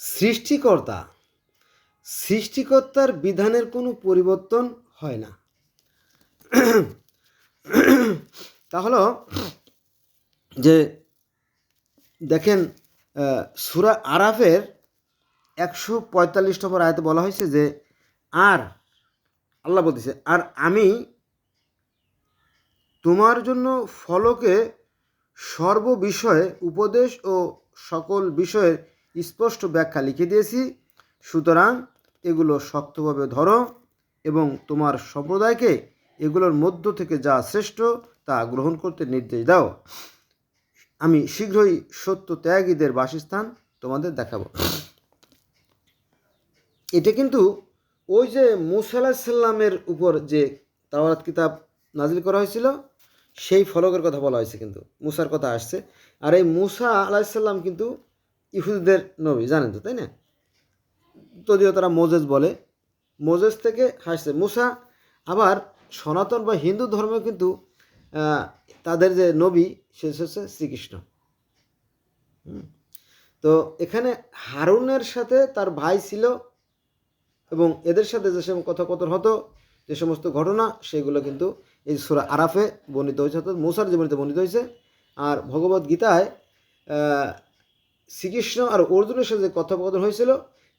সৃষ্টিকর্তা, সৃষ্টিকর্তার বিধানের কোনো পরিবর্তন হয় না। তাহলে যে দেখেন সুরা আরাফের একশো পঁয়তাল্লিশ নম্বর আয়তে বলা হয়েছে যে, আর আল্লাহ বলতেছে, আর আমি তোমার জন্য ফলকে সর্ববিষয়ে উপদেশ ও সকল বিষয়ের স্পষ্ট ব্যাখ্যা লিখে দিয়েছি। সুতরাং এগুলো শক্তভাবে ধরো এবং তোমার সম্প্রদায়কে এগুলোর মধ্য থেকে যা শ্রেষ্ঠ তা গ্রহণ করতে নির্দেশ দাও। আমি শীঘ্রই সত্য ত্যাগীদের বাসস্থান তোমাদের দেখাবো। এটা কিন্তু ওই যে মুসা আলাহিসাল্লামের উপর যে তাওরাত কিতাব নাজিল করা হয়েছিল, সেই ফলকের কথা বলা হয়েছে কিন্তু, মুসার কথা আসছে। আর এই মুসা আলাহিসাল্লাম কিন্তু ইহুদিদের নবী, জানেন তো, তাই না? যদিও তারা মোজেস বলে, মোজেস থেকে হাসছে। মুসা আবার সনাতন বা হিন্দু ধর্মে কিন্তু তাদের যে নবী, সে হচ্ছে শ্রীকৃষ্ণ। তো এখানে হারুনের সাথে তার ভাই ছিল এবং এদের সাথে যে সমস্ত কথোপকথন হতো, যে সমস্ত ঘটনা, সেগুলো কিন্তু এই সুরা আরাফে বর্ণিত হয়েছে, অর্থাৎ মৌসার জীবনীতে বর্ণিত হয়েছে। আর ভগবত গীতায় শ্রীকৃষ্ণ আর অর্জুনের সাথে যে কথোপকথন হয়েছিল,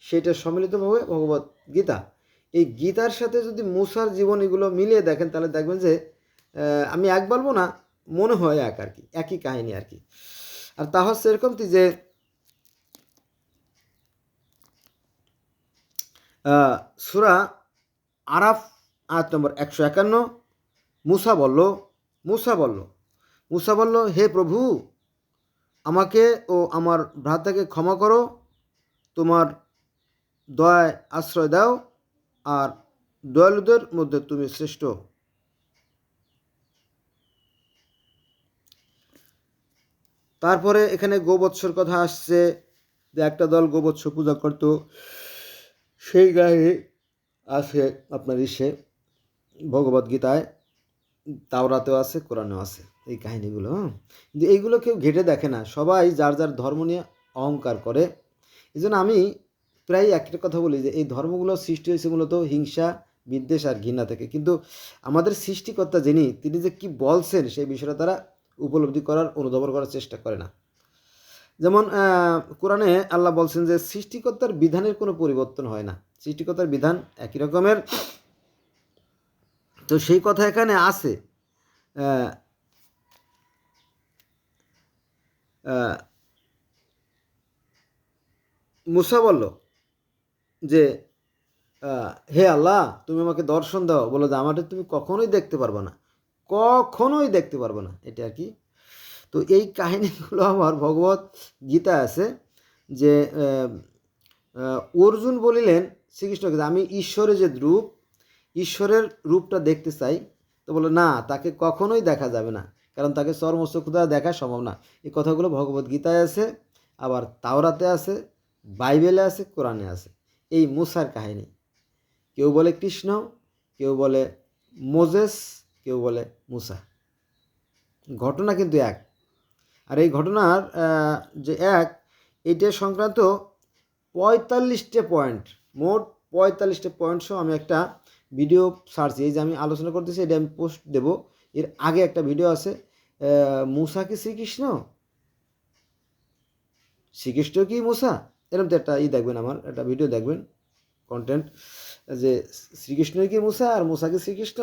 সেটা সম্মিলিতভাবে ভগবত গীতা। এই গীতার সাথে যদি মুসার জীবনীগুলো মিলিয়ে দেখেন, তাহলে দেখবেন যে আমি এক বলব না, মনে হয় এক আর কি, একই কাহিনী আর কি। আর তা হচ্ছে এরকম কি যে সুরা আরাফ, আয়াত নম্বর একশো একান্ন, মুসা বলল মুসা বলল মুসা বলল, হে প্রভু আমাকে ও আমার ভ্রাতাকে ক্ষমা করো, তোমার দয়ায় আশ্রয় দাও, আর দয়ালুদের মধ্যে তুমি শ্রেষ্ঠ। তারপরে এখানে গোবৎসর কথা আসছে, যে একটা দল গোবৎস পূজা করত, সেই গায়ে আছে আপনার ইসে ভগবদ গীতায় তাওরাতেও আছে, কোরআনেও আছে, এই কাহিনিগুলো হ্যাঁ কিন্তু এইগুলো কেউ ঘেটে দেখে না। সবাই যার যার ধর্ম নিয়ে অহংকার করে। এই আমি প্রায় একটা কথা বলি যে, এই ধর্মগুলো সৃষ্টি হয়েছে মূলত হিংসা, বিদ্বেষ আর ঘৃণা থেকে। কিন্তু আমাদের সৃষ্টিকর্তা যিনি, তিনি যে কি বলছেন সেই বিষয়টা তারা উপলব্ধি করার, অনুধাবন করার চেষ্টা করে না। যেমন কোরআনে আল্লাহ বলছেন যে, সৃষ্টিকর্তার বিধানের কোনো পরিবর্তন হয় না। সৃষ্টিকর্তার বিধান একই রকমের। তো সেই কথা এখানে আছে। মুসা বলল যে হে আল্লাহ, তুমি আমাকে দর্শন দাও। বলো যে, আমাদের তুমি কখনোই দেখতে পারবে না। কখনোই দেখতে পারবে না। এটা আর কি। তো এই কাহিনীগুলো আমার ভগবত গীতা আছে যে অর্জুন বলিলেন শ্রীকৃষ্ণকে আমি ঈশ্বরের যে রূপ ঈশ্বরের রূপটা দেখতে চাই, তো বলে, না, তাকে কখনোই দেখা যাবে না। কারণ তাকে চর্মচক্ষু দ্বারা দেখা সম্ভব না। এই কথাগুলো ভগবত গীতায় আছে, আবার তাওরাতে আছে, বাইবেলে আছে, কোরআনে আছে। এই মুসার কাহিনী। কেউ বলে কৃষ্ণ, কেউ বলে মোজেস, কেউ বলে মুসা। ঘটনা কিন্তু এক। আর এই ঘটনার যে এক, এটা সংক্রান্ত পঁয়তাল্লিশটা পয়েন্ট, মোট পঁয়তাল্লিশটা পয়েন্ট সহ আমি একটা ভিডিও সার্চ এই যে আমি আলোচনা করতেছি, এটা আমি পোস্ট দেব। এর আগে একটা ভিডিও আছে মুসা কি শ্রীকৃষ্ণ? শ্রীকৃষ্ণ কি মুসা? এরকম তো একটা ই দেখবেন আমার, একটা ভিডিও দেখবেন কন্টেন্ট যে শ্রীকৃষ্ণই কি মুসা আর মুসা কি শ্রীকৃষ্ণ?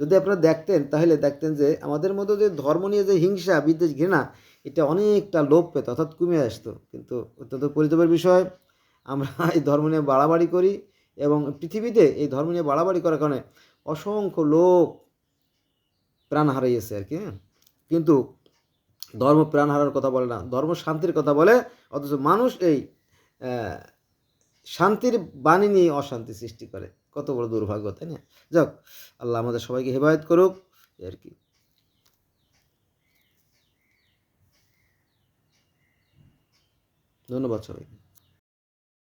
যদি আপনারা দেখতেন, তাহলে দেখতেন যে আমাদের মধ্যে যে ধর্ম নিয়ে যে হিংসা, বিদ্বেষ, ঘৃণা, এটা অনেকটা লোপ পেত অর্থাৎ কমে আসতো। কিন্তু অত্যন্ত পরিতাপের বিষয়, আমরা এই ধর্ম নিয়ে বাড়াবাড়ি করি এবং পৃথিবীতে এই ধর্ম নিয়ে বাড়াবাড়ি করার কারণে অসংখ্য লোক প্রাণ হারাইয়েছে আর কি হ্যাঁ? কিন্তু ধর্ম প্রাণ হারার কথা বলে না, ধর্ম শান্তির কথা বলে, অথচ মানুষ এই শান্তির বাণী নিয়ে অশান্তি সৃষ্টি করে। কত বড় দুর্ভাগ্য, তাই না? যাক, আল্লাহ আমাদের সবাইকে হেফাজত করুক আর কি। ধন্যবাদ সবাইকে।